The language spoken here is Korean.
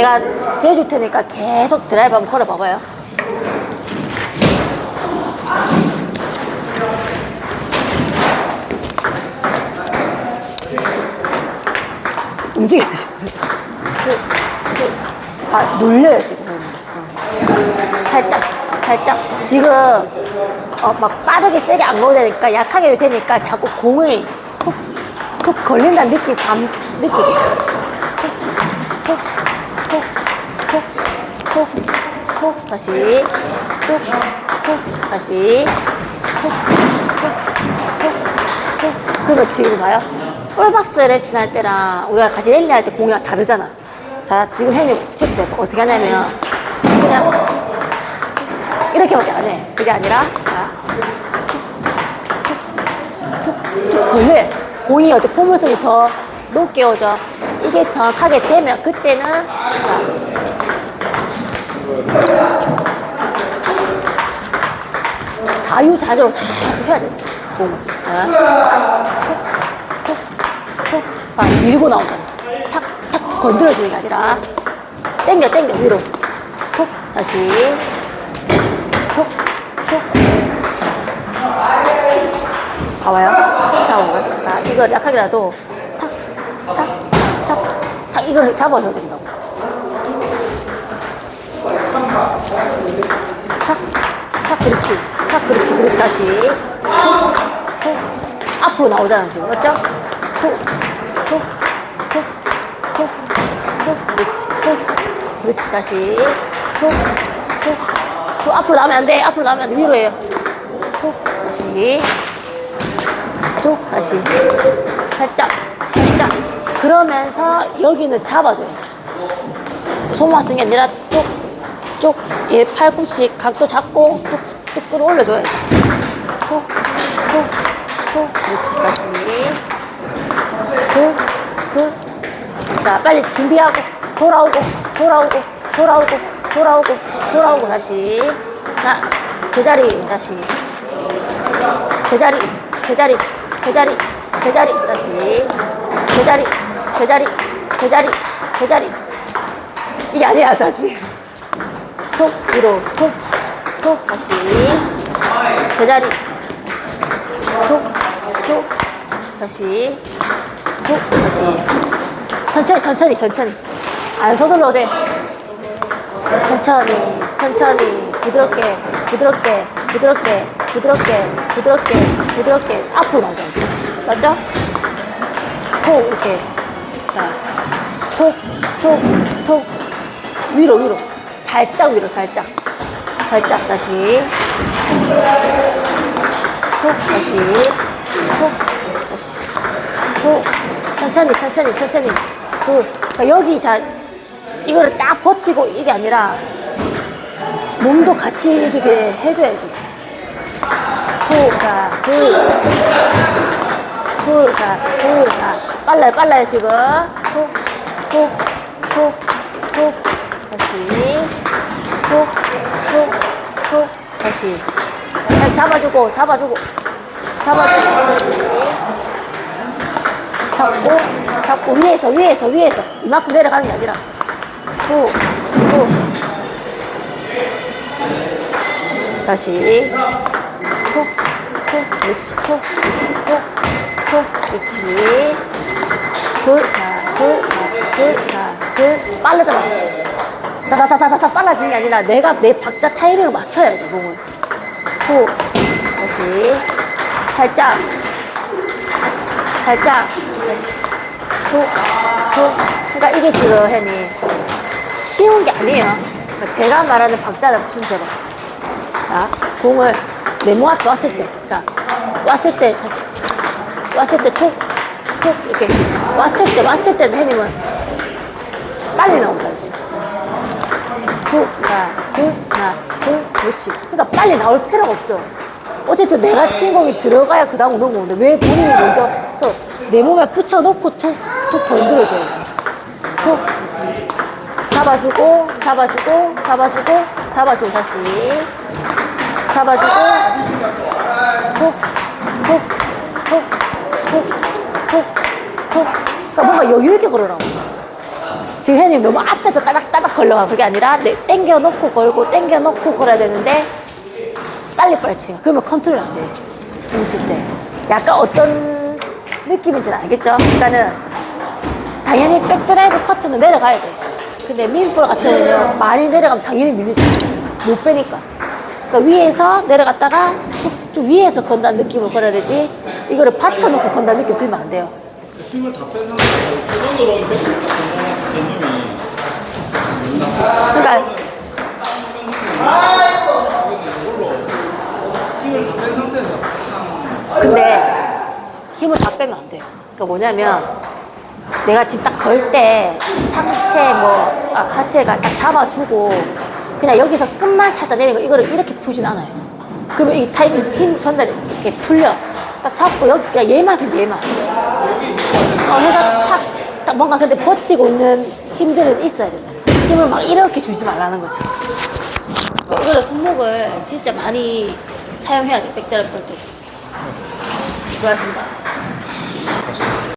제가 대줄 테니까 계속 드라이브 한번 걸어봐봐요. 움직여야지. 아, 놀려요, 지금. 어. 살짝, 살짝. 지금, 어, 막 빠르게 세게 안 가도 되니까, 약하게 되니까 자꾸 공을 톡, 톡 걸린다는 느낌, 감, 느끼게. 톡, 톡, 톡, 톡, 톡, 톡, 다시. 톡, 톡, 다시. 톡, 톡, 톡, 톡. 그거 지금 봐요. 홀박스 레슨 할 때랑 우리가 같이 랠리 할 때 공이랑 다르잖아. 자, 지금 형님 체크 어떻게 하냐면, 그냥 이렇게밖에 안 해. 그게 아니라, 자, 돼. 공이 어떻게 포물선이 더 높게 오죠. 이게 정확하게 되면 그때는 자, 자유자재로 다 해야 돼. 자, 툭, 툭, 아, 밀고 나오잖아. 탁, 탁 건드려주는 게 아니라 땡겨, 땡겨, 위로. 툭, 다시. 툭, 툭. 봐봐요. 잡아봐. 자, 이걸 약하게라도 탁, 탁, 탁, 탁, 이걸 잡아줘야 된다고. 탁, 탁, 그렇지. 탁, 그렇지, 그렇지. 다시. 툭, 툭. 앞으로 나오잖아, 지금. 맞죠? 툭, 툭, 툭, 툭, 툭. 그렇지. 툭. 그렇지. 다시. 툭, 툭, 툭. 앞으로 나오면 안 돼. 앞으로 나오면 안 돼. 위로 해요. 툭. 다시. 툭. 다시. 살짝. 살짝. 그러면서 여기는 잡아줘야지. 손만 쓰는 게 아니라 쭉, 쭉, 얘 팔꿈치 각도 잡고 쭉, 쭉 끌어올려줘야지. 쭉, 쭉, 쭉, 그렇지, 다시. 둘, 둘. 자, 빨리 준비하고, 돌아오고, 돌아오고, 돌아오고, 돌아오고, 돌아오고, 다시. 자, 제자리, 다시. 제자리, 제자리, 제자리, 제자리, 다시. 제자리, 제자리, 제자리, 제자리. 이게 아니야, 다시. 톡, 위로, 톡, 톡, 다시. 제자리. 톡, 톡, 다시. 톡, 다시. 천천히, 천천히, 천천히. 안 서둘러도 돼. 천천히, 천천히, 부드럽게, 부드럽게, 부드럽게, 부드럽게, 부드럽게, 부드럽게, 앞으로 나오자. 맞죠? 톡, 이렇게. 자, 톡, 톡, 톡. 위로, 위로. 살짝 위로, 살짝. 살짝, 다시. 톡, 다시. 톡, 다시. 톡. 천천히, 천천히, 천천히. 그, 그러니까 여기 자, 이거를 딱 버티고 이게 아니라 몸도 같이 이렇게 해줘야지. 후, 자, 후. 후, 자, 후, 자. 빨라요, 빨라요, 지금. 후. 다시. 후. 다시. 잘 잡아주고, 잡아주고. 잡아주고. 잡고, 잡고, 위에서, 위에서, 위에서. 이만큼 내려가는 게 아니라. 후, 후. 다시. 후, 후, 그렇지, 후, 그렇지. 둘, 자, 둘, 자, 둘, 자, 둘. 빠르잖아. 다다다다다 빨라지는 게 아니라 내가 내 박자 타이밍을 맞춰야지, 몸을. 후, 다시. 살짝. 살짝. 다시. 후, 후. 그러니까 이게 지금 햄이 쉬운 게 아니에요. 그러니까 제가 말하는 박자를 치면 돼봐. 자, 공을 내몸 앞에 왔을 때, 자, 왔을 때 다시, 왔을 때 톡, 톡, 이렇게. 왔을 때, 왔을 때 햄님은 빨리 나온다, 둘, 하나, 둘, 하나, 둘, 그렇지. 그러니까 빨리 나올 필요가 없죠. 어쨌든 내가 친 공이 들어가야 그 다음 오는 건데 왜 본인이 먼저 저내 몸에 붙여놓고 툭, 툭 건드려줘야지. 툭. 잡아주고, 잡아주고, 잡아주고, 잡아주고, 다시. 잡아주고, 툭, 툭, 툭, 툭, 툭, 툭. 그러니까 뭔가 여유있게 걸으라고. 혜님 너무 앞에서 따닥따닥 걸려가 그게 아니라 내 땡겨 놓고 걸고 땡겨 놓고 걸어야 되는데 빨리 빨리 치가 그러면 컨트롤 안 돼. 움칠 때. 약간 어떤 느낌인지는 알겠죠? 그러니까는 당연히 백드라이브 커트는 내려가야 돼. 근데 민볼 같은 경우는 많이 내려가면 당연히 밀리죠. 못 빼니까. 그러니까 위에서 내려갔다가 쭉 쭉 위에서 건다는 느낌으로 걸어야 되지. 이거를 받쳐놓고 건다는 느낌 들면 안 돼요. 힘을 다 뺀 상태에서 표정으로 백을 같은 개념이 그러니까 힘을 다 뺀 상태에서 근데 힘을 다 빼면 안 돼요. 그러니까 뭐냐면 내가 지금 딱걸 때 상체 뭐 아, 하체가 딱 잡아주고 그냥 여기서 끝만 살짝 내리는 거 이거를 이렇게 풀진 않아요. 그러면 이 타이밍 힘 전달이 이렇게 풀려. 딱 잡고 여기 그냥 얘만 힘 얘만. 어, 해서 탁, 딱 뭔가 근데 버티고 있는 힘들은 있어야 된다. 힘을 막 이렇게 주지 말라는 거지. 이거를 손목을 진짜 많이 사용해야 돼. 백자를 볼 때. 수고하셨습니다.